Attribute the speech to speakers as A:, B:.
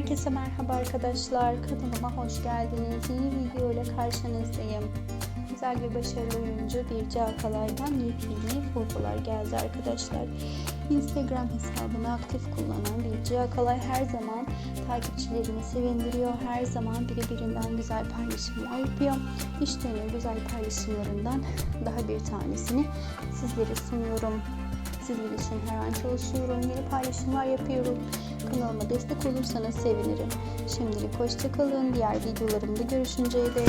A: Herkese merhaba arkadaşlar. Kanalıma hoş geldiniz. Yeni video ile karşınızdayım. Güzel ve başarılı oyuncu Birce Akalay'dan yepyeni fotolar geldi arkadaşlar. Instagram hesabını aktif kullanan Birce Akalay her zaman takipçilerini sevindiriyor. Her zaman birbirinden güzel paylaşımlar yapıyor. İşte güzel paylaşımlarından daha bir tanesini sizlere sunuyorum. Sizler için her an çalışıyorum, yeni paylaşımlar yapıyorum. Kanalıma destek olursanız sevinirim. Şimdilik hoşçakalın. Diğer videolarımda görüşünceye dek.